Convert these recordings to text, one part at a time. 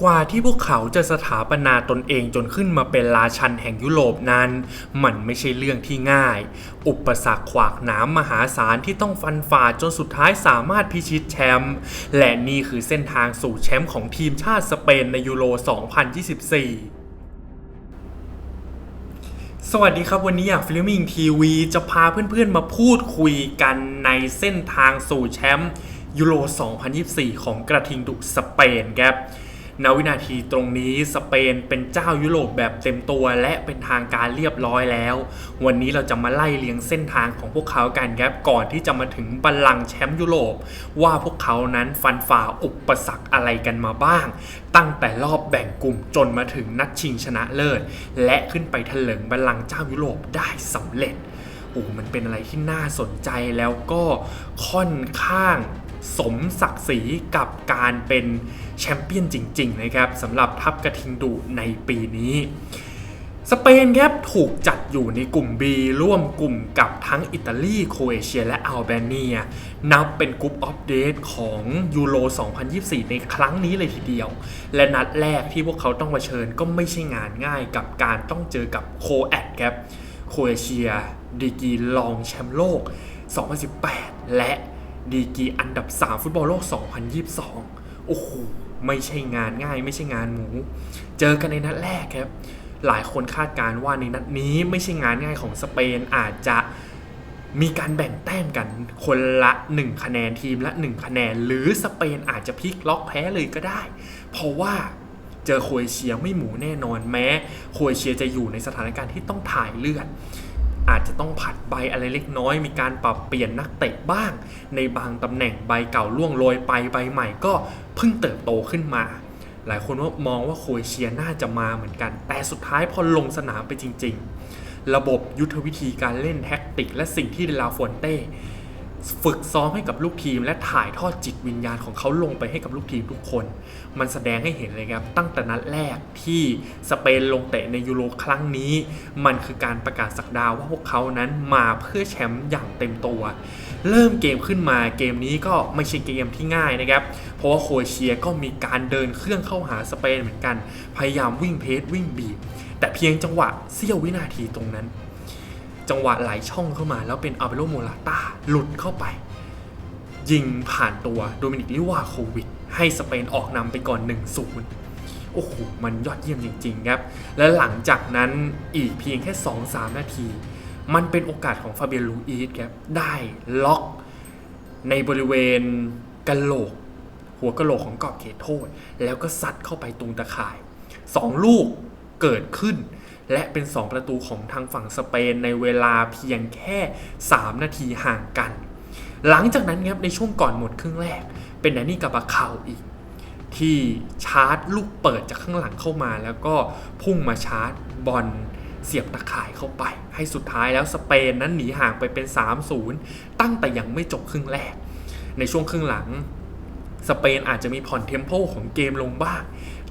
กว่าที่พวกเขาจะสถาปนาตนเองจนขึ้นมาเป็นราชันแห่งยุโรปนั้น มันไม่ใช่เรื่องที่ง่าย อุปสรรคขวากหน้ำมหาศาลที่ต้องฟันฝ่าจนสุดท้ายสามารถพิชิตแชมป์และนี่คือเส้นทางสู่แชมป์ของทีมชาติสเปนในยูโร 2024สวัสดีครับ วันนี้อยากฟิลมิงทีวีจะพาเพื่อนๆมาพูดคุยกันในเส้นทางสู่แชมป์ยูโร 2024 ของกระทิงดุสเปนครับ ณวินาทีตรงนี้สเปนเป็นเจ้ายุโรปแบบเต็มตัวและเป็นทางการเรียบร้อยแล้ว วันนี้เราจะมาไล่เลียงเส้นทางของพวกเขากันครับก่อนที่จะมาถึงบัลลังก์แชมป์ยุโรป ว่าพวกเขานั้นฟันฝ่าอุปสรรคอะไรกันมาบ้าง ตั้งแต่รอบแบ่งกลุ่มจนมาถึงนัดชิงชนะเลิศ และขึ้นไปถลิงบัลลังก์เจ้ายุโรปได้สำเร็จโอ้มันเป็นอะไรที่น่าสนใจแล้วก็ค่อนข้าง สมศักดิ์ศรีกับการเป็นแชมเปี้ยนจริง ๆ นะครับสำหรับทัพกระทิงดุในปีนี้ สเปนครับถูกจัดอยู่ในกลุ่ม B ร่วมกลุ่มกับทั้งอิตาลีโครเอเชียและอัลเบเนีย นับเป็นกลุ่มอัปเดตของยูโร 2024 ในครั้งนี้เลยทีเดียว และนัดแรกที่พวกเขาต้องมาเชิญก็ไม่ใช่งานง่ายกับการต้องเจอกับโคแอดครับโครเอเชียดีกีรองแชมป์โลก 2018 และ ดีกีอันดับ 3 ฟุตบอลโลก 2022 โอ้โห ไม่ใช่งานง่าย ไม่ใช่งานหมู เจอกันในนัดแรกครับ หลายคนคาดการณ์ว่าในนัดนี้ไม่ใช่งานง่ายของสเปนอาจจะมีการแบ่งแต้มกันคนละ 1 คะแนนทีมละ 1 คะแนน หรือสเปนอาจจะพลิกล็อกแพ้เลยก็ได้ เพราะว่าเจอโคเอเชียไม่หมูแน่นอนแม้โคเอเชียจะอยู่ในสถานการณ์ที่ต้องถ่ายเลือด อาจจะต้องผัดใบอะไรเล็กน้อย มีการปรับเปลี่ยนนักเตะบ้าง ในบางตำแหน่งใบเก่าล่วงโรยไปใบใหม่ก็เพิ่งเติบโตขึ้นมา หลายคนว่ามองว่าโคเอเชียน่าจะมาเหมือนกัน แต่สุดท้ายพอลงสนามไปจริง ๆ ระบบยุทธวิธีการเล่นแท็กติก และสิ่งที่เดลาฟอนเต้ ฝึกซ้อมให้กับลูกทีม และถ่ายทอดจิตวิญญาณของเขาลงไปให้กับลูกทีมทุกคน มันแสดงให้เห็นเลยครับ ตั้งแต่นัดแรกที่สเปนลงเตะในยูโรครั้งนี้ มันคือการประกาศสักดาวว่าพวกเขานั้นมาเพื่อแชมป์อย่างเต็มตัว เริ่มเกมขึ้นมาเกมนี้ก็ไม่ใช่เกมที่ง่ายนะครับ เพราะว่าโครเอเชียก็มีการเดินเครื่องเข้าหาสเปนเหมือนกัน พยายามวิ่งเพสวิ่งบีบแต่เพียงจังหวะเสี้ยววินาทีตรงนั้น จังหวะไหลช่องเข้ามา แล้วเป็นอัลเบโรโมลาตาหลุดเข้าไป ยิงผ่านตัวโดมินิกลิวาโควิด ให้สเปนออกนำไปก่อน 1-0 โอ้โห มันยอดเยี่ยมจริง ๆ ครับ และหลังจากนั้นอีกเพียงแค่ 2-3 นาที มันเป็นโอกาสของฟาเบียนลูอีสครับได้ล็อกในบริเวณกะโหลก หัวกะโหลกของกรอบเขตโทษ แล้วก็ซัดเข้าไปตรงตะข่าย 2 ลูกเกิดขึ้น และเป็น 2 ประตูของทางฝั่งสเปนในเวลาเพียงแค่ 3 นาทีห่างกัน หลังจากนั้นครับในช่วงก่อนหมดครึ่งแรก เป็นแดนนี่กับบาคาวอีก ที่ชาร์จลูกเปิดจากข้างหลังเข้ามา แล้วก็พุ่งมาชาร์จบอลเสียบตะข่ายเข้าไป ให้สุดท้ายแล้วสเปนนั้นหนีห่างไปเป็น 3-0 ตั้งแต่ยังไม่จบครึ่งแรก ในช่วงครึ่งหลัง สเปนอาจจะมีผ่อนเทมโปของเกมลงบ้าง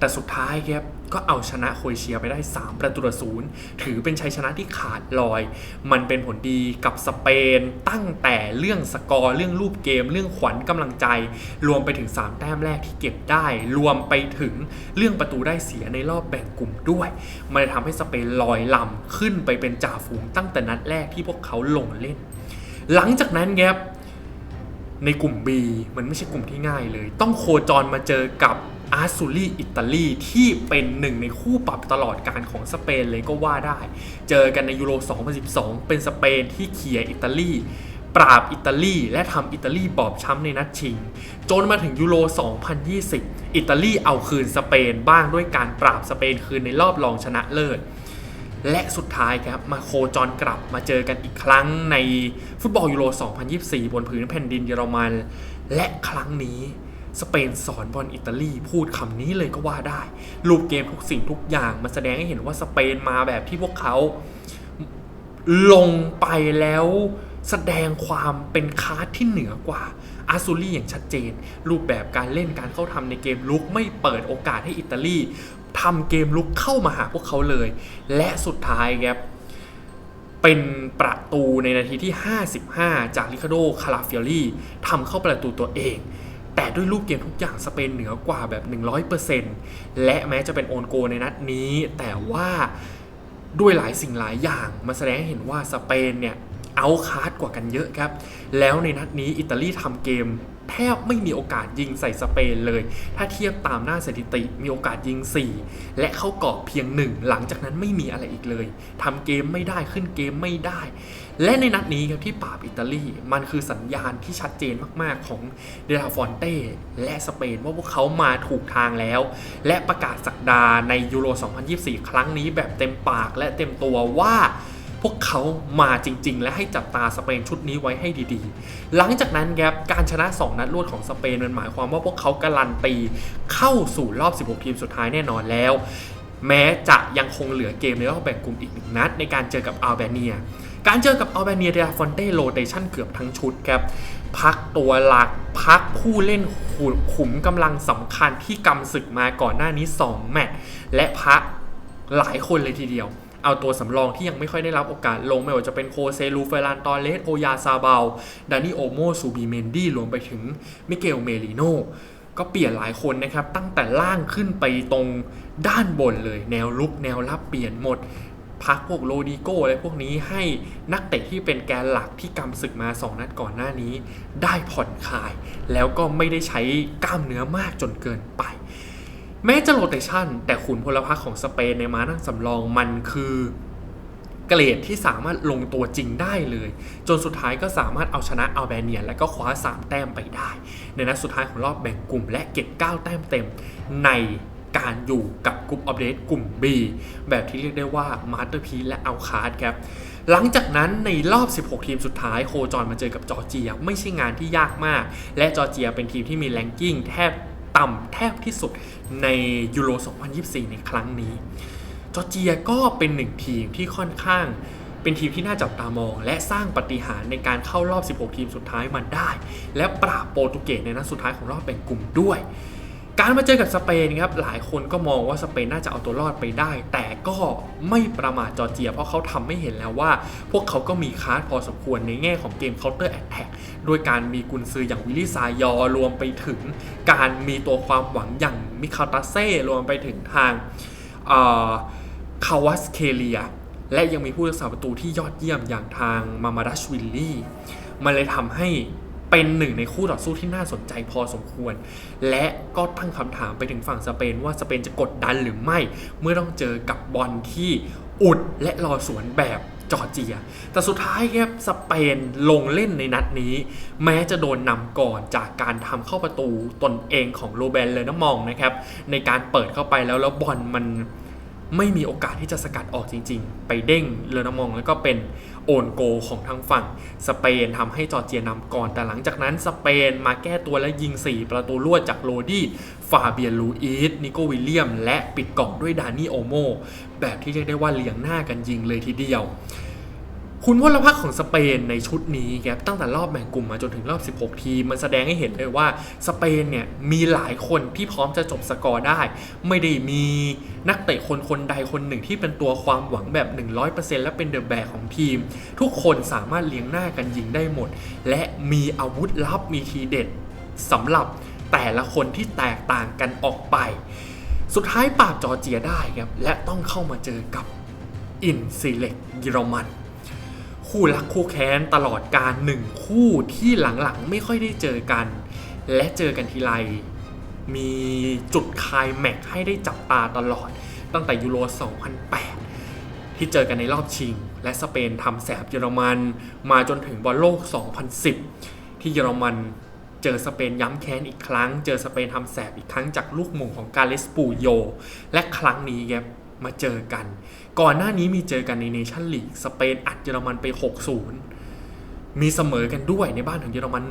แต่สุดท้ายครับก็เอาชนะโครเอเชียไปได้ 3 ประตูต่อศูนย์ถือเป็นชัยชนะที่ขาดลอย มันเป็นผลดีกับสเปน ตั้งแต่เรื่องสกอร์เรื่องรูปเกม เรื่องขวัญกำลังใจ รวมไปถึง 3 แต้มแรกที่เก็บได้ รวมไปถึงเรื่องประตูได้เสียในรอบแบ่งกลุ่มด้วย มันทำให้สเปนลอยลำขึ้นไปเป็นจ่าฝูงตั้งแต่นัดแรกที่พวกเขาลงเล่น หลังจากนั้นครับในกลุ่ม B มันไม่ใช่กลุ่มที่ง่ายเลย ต้องโคจรมาเจอกับ อาร์ซูรีอิตาลีที่เป็นหนึ่งในคู่ปรับตลอดการของสเปนเลยก็ว่าได้ เจอกันในยูโร 2012 เป็นสเปนที่เขี่ยอิตาลีปราบอิตาลีและทำอิตาลีบอบช้ำในนัดชิง จนมาถึงยูโร 2020 อิตาลีเอาคืนสเปนบ้างด้วยการปราบสเปนคืนในรอบรองชนะเลิศ และสุดท้ายครับมาโคจรกลับมาเจอกันอีกครั้งในฟุตบอลยูโร 2024 บนผืนแผ่นดินเยอรมัน และครั้งนี้ สเปนสอนบอลอิตาลีพูดคำนี้เลยก็ว่าได้ รูปเกมทุกสิ่งทุกอย่างมันแสดงให้เห็นว่าสเปนมาแบบที่พวกเขาลงไปแล้วแสดงความเป็นคาร์ดที่เหนือกว่าอาซูรี่อย่างชัดเจน รูปแบบการเล่นการเข้าทำในเกมลุกไม่เปิดโอกาสให้อิตาลีทำเกมลุกเข้ามาหาพวกเขาเลย และสุดท้ายครับเป็นประตูในนาทีที่ 55 จากลิคาโด คาราเฟียรี่ทำเข้าประตูตัวเอง แต่ด้วยรูปเกมทุกอย่างสเปนเหนือกว่าแบบ 100%และแม้จะเป็นโอนโกในนัดนี้ แต่ว่าด้วยหลายสิ่งหลายอย่างมาแสดงให้เห็นว่าสเปนเนี่ยเอาคาร์ดกว่ากันเยอะครับ แล้วในนัดนี้อิตาลีทำเกม แทบไม่มีโอกาสยิงใส่สเปนเลย ถ้าเทียบตามหน้าสถิติมีโอกาสยิง 4 และเข้ากรอบเพียง 1 หลังจากนั้นไม่มีอะไรอีกเลยทำเกมไม่ได้ขึ้นเกมไม่ได้ และในนัดนี้ครับที่ปราบอิตาลีมันคือสัญญาณที่ชัดเจนมากๆของเดลาฟอนเต้และสเปนว่าพวกเขามาถูกทางแล้ว และประกาศสักดาในยูโร 2024 ครั้งนี้แบบเต็มปากและเต็มตัวว่า พวกเขามาจริง ๆ และให้จับตาสเปนชุดนี้ไว้ให้ดีๆ หลังจากนั้นครับการชนะ 2 นัดรวดของสเปนมันหมายความว่าพวกเขาการันตีเข้าสู่รอบ 16 ทีมสุดท้ายแน่นอนแล้ว แม้จะยังคงเหลือเกมในรอบแบ่งกลุ่มอีกหนึ่งนัด ในการเจอกับอัลเบเนีย การเจอกับอัลเบเนียเดลฟอนเต้โรเตชันเกือบทั้งชุดครับพักตัวหลักพักผู้เล่นขุมกำลังสำคัญที่กำศึกมาก่อนหน้านี้ 2 แมตช์และพักหลายคนเลยทีเดียว เอาตัวสำรองที่ยังไม่ค่อยได้รับโอกาสลงไม่ว่าจะเป็นโคเซลูเฟรานตอเลสโอยาซาเบาดานิโอโมซูบีเมนดี้รวมไปถึงมิเกลเมลิโนก็เปลี่ยนหลายคนนะครับ ตั้งแต่ล่างขึ้นไปตรงด้านบนเลย แนวลุกแนวรับเปลี่ยนหมดพักพวกโรดิโก้อะไรพวกนี้ให้นักเตะที่เป็นแกนหลักที่กำศึกมา 2 นัดก่อนหน้านี้ ได้ผ่อนคลาย แล้วก็ไม่ได้ใช้กล้ามเนื้อมากจนเกินไป แม้จะโรเตชันแต่ขุนพลพรรคของสเปนในมานั่งสำรองมันคือเกรดที่สามารถลงตัวจริงได้เลย จนสุดท้ายก็สามารถเอาชนะอัลเบเนีย และก็คว้า 3 แต้มไปได้ ในนัดสุดท้ายของรอบแบ่งกลุ่มและเก็บ 9 แต้มเต็มในการอยู่กับกลุ่มอัปเดตกลุ่ม B แบบที่เรียกได้ว่ามาสเตอร์พีและเอาคาร์ดครับ หลังจากนั้นในรอบ 16 ทีมสุดท้ายโคจรมาเจอกับจอร์เจีย ไม่ใช่งานที่ยากมาก และจอร์เจียเป็นทีมที่มีแรงกิ้งแทบ ต่ำแทบที่สุดในยูโร 2024 ในครั้งนี้ จอร์เจียก็เป็นหนึ่งทีมที่ค่อนข้างเป็นทีมที่น่าจับตามอง และสร้างปฏิหารย์ในการเข้ารอบ 16 ทีมสุดท้ายมาได้ และปราบโปรตุเกสในนัดสุดท้ายของรอบแบ่งกลุ่มด้วย การมาเจอกับสเปนครับหลายคนก็มองว่าสเปนน่าจะเอาตัวรอดไปได้ แต่ก็ไม่ประมาทจอร์เจีย เพราะเขาทำไม่เห็นแล้วว่า พวกเขาก็มีคาร์ดพอสมควรในแง่ของเกม Counter Attack โดยการมีกุนซืออย่างวิลลี่ซายอรวมไปถึง การมีตัวความหวังอย่างมิคาตาเซ่รวมไปถึงทางคาวัสเคเลีย และยังมีผู้รักษาประตูที่ยอดเยี่ยมอย่างทางมามาดัชวิลลี่มันเลยทำให้ เป็นหนึ่งในคู่ต่อสู้ที่น่าสนใจพอสมควร และก็ตั้งคำถามไปถึงฝั่งสเปนว่าสเปนจะกดดันหรือไม่ เมื่อต้องเจอกับบอลที่อุดและรอสวนแบบจอร์เจีย แต่สุดท้ายครับสเปนลงเล่นในนัดนี้ แม้จะโดนนำก่อนจากการทำเข้าประตูตนเองของโรเบนเลยนะมองนะครับ ในการเปิดเข้าไปแล้วแล้วบอลมัน ไม่มีโอกาสที่จะสกัดออกจริง ๆ ไปเด้งเลอนามอง แล้วก็เป็นโอนโกของทางฝั่งสเปนทำให้จอร์เจียนำก่อน แต่หลังจากนั้นสเปนมาแก้ตัวและยิง 4 ประตูรวดจากโรดี้ฟาเบียนลูอิสนิโกวิลเลียม และปิดกล่องด้วยดานี่โอโม แบบที่เรียกได้ว่าเลียงหน้ากันยิงเลยทีเดียว คุณพลพักของสเปนในชุดนี้ครับตั้งแต่รอบแบ่งกลุ่มมาจนถึงรอบ 16 ทีม มันแสดงให้เห็นเลยว่าสเปนเนี่ยมีหลายคนที่พร้อมจะจบสกอร์ได้ ไม่ได้มีนักเตะคนคนใดคนหนึ่งที่เป็นตัวความหวังแบบ 100%และเป็นเดอะแบกของทีม ทุกคนสามารถเลี้ยงหน้ากันยิงได้หมด และมีอาวุธลับมีทีเด็ดสำหรับแต่ละคนที่แตกต่างกันออกไป สุดท้ายปราบจอร์เจียได้ครับและต้องเข้ามาเจอกับอินซีเล็กเยอรมัน คู่รักคู่แค้นตลอดการหนึ่งคู่ที่หลังๆไม่ค่อยได้เจอกัน และเจอกันทีไร มีจุดคายแม็กให้ได้จับตาตลอด ตั้งแต่ยูโร 2008 ที่เจอกันในรอบชิง และสเปนทำแสบเยอรมัน มาจนถึงบอลโลก 2010 ที่เยอรมันเจอสเปนย้ำแค้นอีกครั้ง เจอสเปนทำแสบอีกครั้งจากลูกหม่งของกาเลสปูโย และครั้งนี้ครับ มาเจอกัน ก่อนหน้านี้มีเจอกันในเนชั่นลีกสเปนอัดเยอรมันไป 6-0 มีเสมอกันด้วยในบ้านของเยอรมัน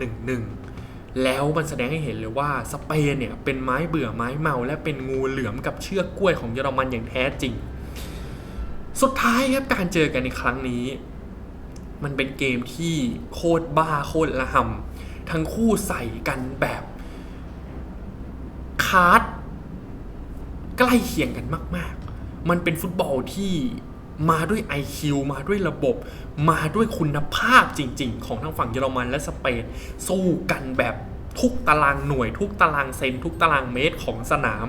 1-1 แล้วมันแสดงให้เห็นเลยว่าสเปนเนี่ยเป็นไม้เบื่อไม้เมาและเป็นงูเหลือมกับเชือกกล้วยของเยอรมันอย่างแท้จริง สุดท้ายครับการเจอกันในครั้งนี้ มันเป็นเกมที่โคตรบ้าโคตรละหำทั้งคู่ใส่กันแบบคาร์ดใกล้เคียงกันมาก มันเป็นฟุตบอลที่มาด้วย IQ มาด้วยระบบ มาด้วยคุณภาพจริง ๆ ของทั้งฝั่งเยอรมันและสเปนสู้กันแบบทุกตารางหน่วย ทุกตารางเซน ทุกตารางเมตรของสนาม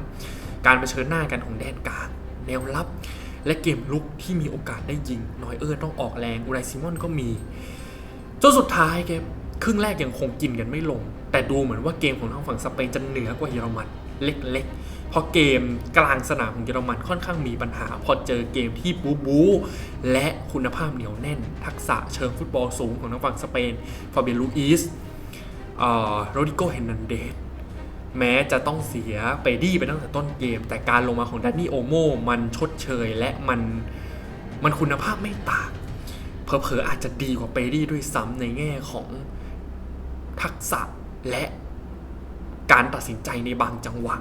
การเผชิญหน้ากันของแดนกลางแนวรับ และเกมลุกที่มีโอกาสได้ยิงนอยเออร์ต้องออกแรงอูไรซิมอนก็มีจนสุดท้ายแกครึ่งแรกยังคงกินกันไม่ลง แต่ดูเหมือนว่าเกมของทางฝั่งสเปนจะเหนือกว่าเยอรมันเล็กๆ เพราะเกมกลางสนามของเยอรมันค่อนข้างมีปัญหา พอเจอเกมที่บูบูและคุณภาพเหนียวแน่น ทักษะเชิงฟุตบอลสูงของทางฝั่งสเปนฟาเบียลูอิสโรดิโกเฮนนันเดสแม้จะต้องเสียเปดี้ไปตั้งแต่ต้นเกม แต่การลงมาของดานนี่โอโมมันชดเชยและมันมันคุณภาพไม่ต่างเผลอๆอาจจะดีกว่าเปดี้ด้วยซ้ำในแง่ของทักษะและการตัดสินใจในบางจังหวะ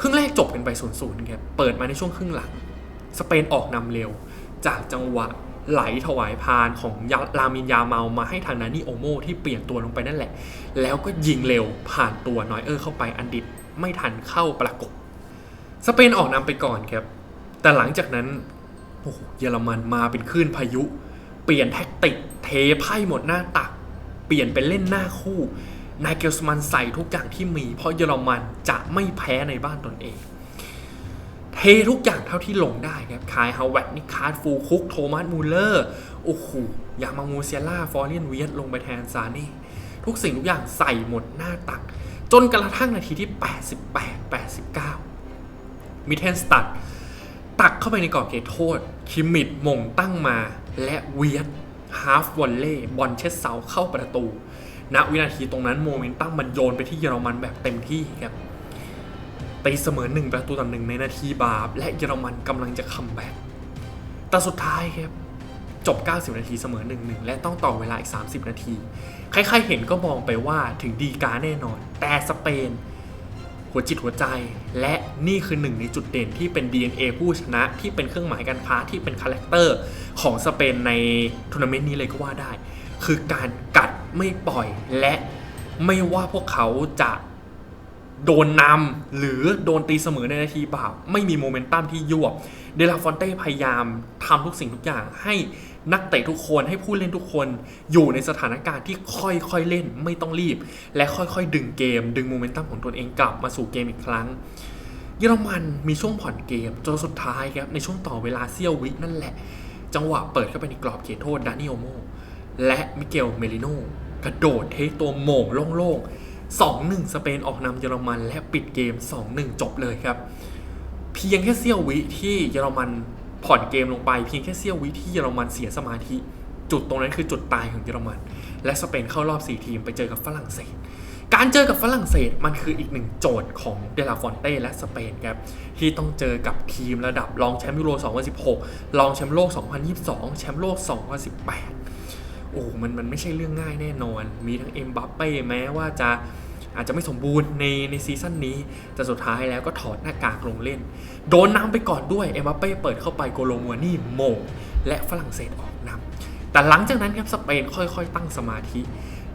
ครึ่งแรกจบกันไป0ูนย์ครับ เปิดมาในช่วงครึ่งหลัง สเปนออกนำเร็ว จากจังหวะไหลถวายพานของยาลามินยาเมามาให้ทางนานี่โอโมที่เปลี่ยนตัวลงไปนั่นแหละ แล้วก็ยิงเร็วผ่านตัวนอยเออร์เข้าไปอันดิตไม่ทันเข้าประกบ สเปนออกนำไปก่อนครับ แต่หลังจากนั้นโอ้โหเยอรมันมาเป็นคลื่นพายุ เปลี่ยนแท็กติก เทไพ่หมดหน้าตัก เปลี่ยนเป็นเล่นหน้าคู่ นายเกลสมันใส่ทุกอย่างที่มี เพราะเยอรมันจะไม่แพ้ในบ้านตนเอง เททุกอย่างเท่าที่ลงได้ครับคายฮาวเวตนิคาร์ดฟูคุก โทมัสมูลเลอร์ โอ้โห ยามามูเซียล่า ฟอร์เรียนเวียตลงไปแทนซาเน่ทุกสิ่งทุกอย่างใส่หมดหน้าตัก จนกระทั่งนาทีที่ 88 89 มิเทนสตัดตักเข้าไปในกรอบเขตโทษ คิมมิดมงตั้งมาและเวียดฮาฟวอลเล่บอลเช็ดเสาเข้าประตู ณวินาทีตรงนั้นโมเมนตัมมันโยนไปที่เยอรมันแบบเต็มที่ครับตีเสมอหนึ่งประตูต่อหนึ่งในนาทีบาปและเยอรมันกำลังจะคัมแบ็กแต่สุดท้ายครับจบ 90 นาทีเสมอ 1-1 และต้องต่อเวลาอีก 30 นาที ใครๆเห็นก็มองไปว่าถึงดีกาแน่นอน แต่สเปน หัวจิตหัวใจ และนี่คือหนึ่งในจุดเด่นที่เป็น DNA ผู้ชนะที่เป็นเครื่องหมายการค้าที่เป็นคาแรคเตอร์ของสเปนในทัวร์นาเมนต์นี้เลยก็ว่าได้ คือการกัดไม่ปล่อยและไม่ว่าพวกเขาจะโดนนำหรือโดนตีเสมอในนาทีบาปไม่มีโมเมนตัมที่ยวบ เดลาฟอนเต้พยายามทำทุกสิ่งทุกอย่างให้ นักเตะทุกคนให้ผู้เล่นทุกคนอยู่ในสถานการณ์ที่ค่อยๆเล่นไม่ต้องรีบ และค่อยๆ ดึงเกม ดึงโมเมนตัมของตนเองกลับมาสู่เกมอีกครั้ง เยอรมันมีช่วงผ่อนเกมจนสุดท้ายครับในช่วงต่อเวลาเซี่ยววินั่นแหละ จังหวะเปิดเข้าไปในกรอบเขตโทษดานิโอโมและมิเกลเมลิโนกระโดดเทคตัวโหม่งโล่งๆ 2-1 สเปนออกนำเยอรมันและปิดเกม 2-1 จบเลยครับ เพียงแค่เสี้ยววิที่เยอรมัน ผ่อนเกมลงไปเพียงแค่เสี้ยววิที่เยอรมันเสียสมาธิ จุดตรงนั้นคือจุดตายของเยอรมัน และสเปนเข้ารอบ 4 ทีมไปเจอกับฝรั่งเศส การเจอกับฝรั่งเศสมันคืออีกหนึ่งโจทย์ของเดลาฟอนเต้และสเปนครับที่ต้องเจอกับทีมระดับรองแชมป์ยูโร 2016 รองแชมป์โลก 2022 แชมป์โลก 2018 โอ้มันมันไม่ใช่เรื่องง่ายแน่นอน มีทั้งเอ็มบัปเป้แม้ว่าจะ อาจจะไม่สมบูรณ์ในในซีซั่นนี้ แต่สุดท้ายแล้วก็ถอดหน้ากากลงเล่น โดนนำไปก่อนด้วยเอ็มบัปเป้เปิดเข้าไปโกโลมัวนี่โมงและฝรั่งเศสออกนำแต่หลังจากนั้นครับสเปนค่อยๆ ตั้งสมาธิ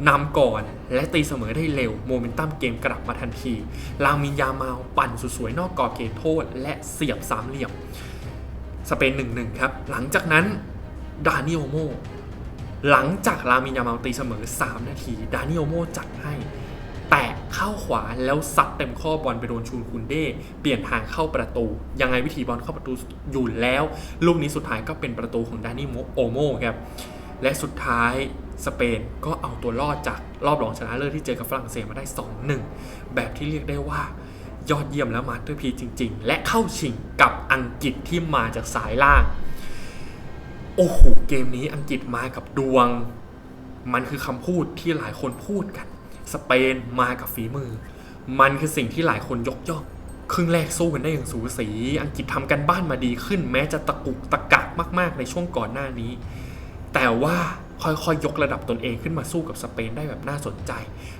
นำก่อนและตีเสมอได้เร็ว โมเมนตัมเกมกลับมาทันที ลามินยามาลปั่นสุดสวยนอกกรอบเขตโทษ และเสียบสามเหลี่ยม สเปน1-1ครับ หลังจากนั้นดานิโอโม หลังจากลามินยามาลตีเสมอ 3 นาที ดานิโอโมจัดให้ แตะเข้าขวาแล้วซัดเต็มข้อบอลไปโดนชูนคุนเด้ เปลี่ยนทางเข้าประตู ยังไงวิธีบอลเข้าประตูอยู่แล้ว ลูกนี้สุดท้ายก็เป็นประตูของดานิโอโมครับและสุดท้ายสเปนก็เอาตัวรอดจากรอบรองชนะเลิศที่เจอกับฝรั่งเศสมาได้ 2-1 แบบที่เรียกได้ว่ายอดเยี่ยมแล้วมาสเตอร์พีจริง ๆ และเข้าชิงกับอังกฤษที่มาจากสายล่าง โอ้โห เกมนี้อังกฤษมากับดวง มันคือคำพูดที่หลายคนพูดกัน สเปนมากับฝีมือ มันคือสิ่งที่หลายคนยกย่องครึ่งแรกสู้กันได้อย่างสูสี อังกฤษทำกันบ้านมาดีขึ้น แม้จะตะกุกตะกักมาก ๆ ในช่วงก่อนหน้านี้ แต่ว่าค่อยๆยกระดับตนเองขึ้นมาสู้กับสเปนได้แบบน่าสนใจ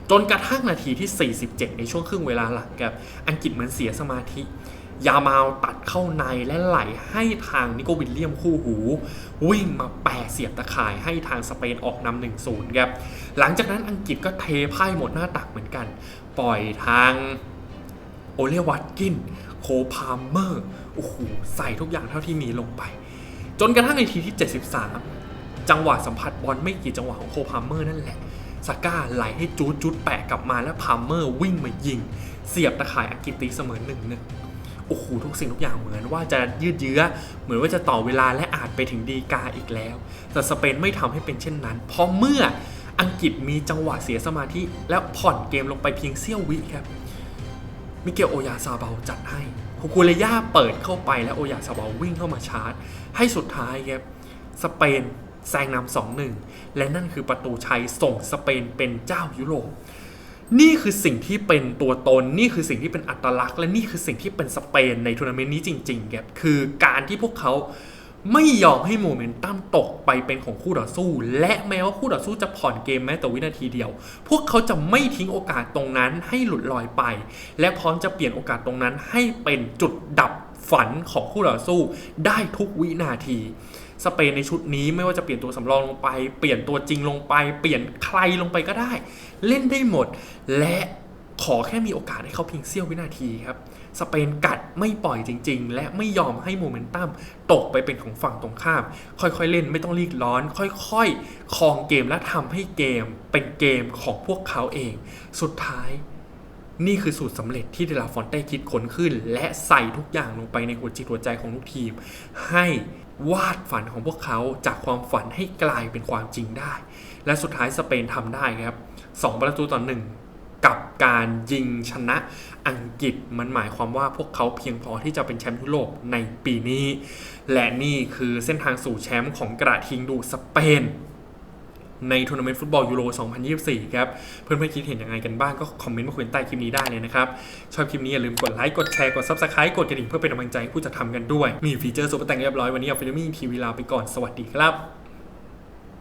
จนกระทั่งนาทีที่ 47 ในช่วงครึ่งเวลาหลังกับอังกฤษเหมือนเสียสมาธิ ยามาลตัดเข้าในและไหลให้ทางนิโกวิลเลียมคู่หู วิ่งมาแปะเสียบตะข่ายให้ทางสเปนออกนำหนึ่งศูนย์ครับหลังจากนั้นอังกฤษก็เทพ่ายหมดหน้าตักเหมือนกัน ปล่อยทางโอเลวัตกิน โคพาร์เมอร์โอ้โหใส่ทุกอย่างเท่าที่มีลงไป จนกระทั่งในทีที่ 73 จังหวะสัมผัสบอลไม่กี่จังหวะของโคพาร์เมอร์นั่นแหละซาก้าไหลให้จูดจูดแปะกลับมาแล้วพาล์มเมอร์วิ่งมายิง เสียบตะข่ายอังกฤษตีเสมอหนึ่งหนึ่ง โอ้โหทุกสิ่งทุกอย่างเหมือนว่าจะยืดเยื้อ เหมือนว่าจะต่อเวลาและอาจไปถึงดีกาอีกแล้ว แต่สเปนไม่ทำให้เป็นเช่นนั้น เพราะเมื่ออังกฤษมีจังหวะเสียสมาธิ และผ่อนเกมลงไปเพียงเสี้ยววิครับมิเกลโอยาซาเบาจัดให้คูคูเลย่าเปิดเข้าไปและโอยาซาเบาวิ่งเข้ามาชาร์จ ให้สุดท้ายครับสเปนแซงนำสองหนึ่งและนั่นคือประตูชัยส่งสเปนเป็นเจ้ายุโรป นี่คือสิ่งที่เป็นตัวตน นี่คือสิ่งที่เป็นอัตลักษณ์ และนี่คือสิ่งที่เป็นสเปนในทัวร์นาเมนต์นี้จริงๆครับคือการที่พวกเขาไม่ยอมให้โมเมนตัมตกไปเป็นของคู่ต่อสู้ และแม้ว่าคู่ต่อสู้จะผ่อนเกมแม้แต่วินาทีเดียว พวกเขาจะไม่ทิ้งโอกาสตรงนั้นให้หลุดลอยไป และพร้อมจะเปลี่ยนโอกาสตรงนั้นให้เป็นจุดดับ ฝันของคู่ต่อสู้ได้ทุกวินาที สเปนในชุดนี้ไม่ว่าจะเปลี่ยนตัวสำรองลงไป เปลี่ยนตัวจริงลงไป เปลี่ยนใครลงไปก็ได้ เล่นได้หมด และขอแค่มีโอกาสให้เขาเพียงเสี้ยววินาทีครับ สเปนกัดไม่ปล่อยจริง ๆ และไม่ยอมให้โมเมนตัมตกไปเป็นของฝั่งตรงข้าม ค่อยๆ เล่นไม่ต้องรีบร้อน ค่อยๆครองเกมและทำให้เกมเป็นเกมของพวกเขาเอง สุดท้าย นี่คือสูตรสำเร็จที่เดลาฟอนเต้คิดค้นขึ้น และใส่ทุกอย่างลงไปในหัวจิตหัวใจของลูกทีม ให้วาดฝันของพวกเขาจากความฝันให้กลายเป็นความจริงได้ และสุดท้ายสเปนทำได้ครับ 2 ประตูต่อหนึ่งกับการยิงชนะอังกฤษมันหมายความว่าพวกเขาเพียงพอที่จะเป็นแชมป์ยุโรปในปีนี้ และนี่คือเส้นทางสู่แชมป์ของกระทิงดูสเปน ในทัวร์นาเมนต์ฟุตบอลยูโร 2024 ครับ เพื่อนๆคิดเห็นยังไงกันบ้างก็คอมเมนต์มาคุยนใต้คลิปนี้ได้เลยนะครับ ชอบคลิปนี้อย่าลืมกดไลค์ กดแชร์ กด Subscribe กดกระดิ่งเพื่อเป็นกำลังใจให้ผู้จัดทำกันด้วย มีฟีเจอร์สุปเปอร์แต่งเรียบร้อยวันนี้เอาฟิลมี่ทีวีลาไปก่อนสวัสดีครับ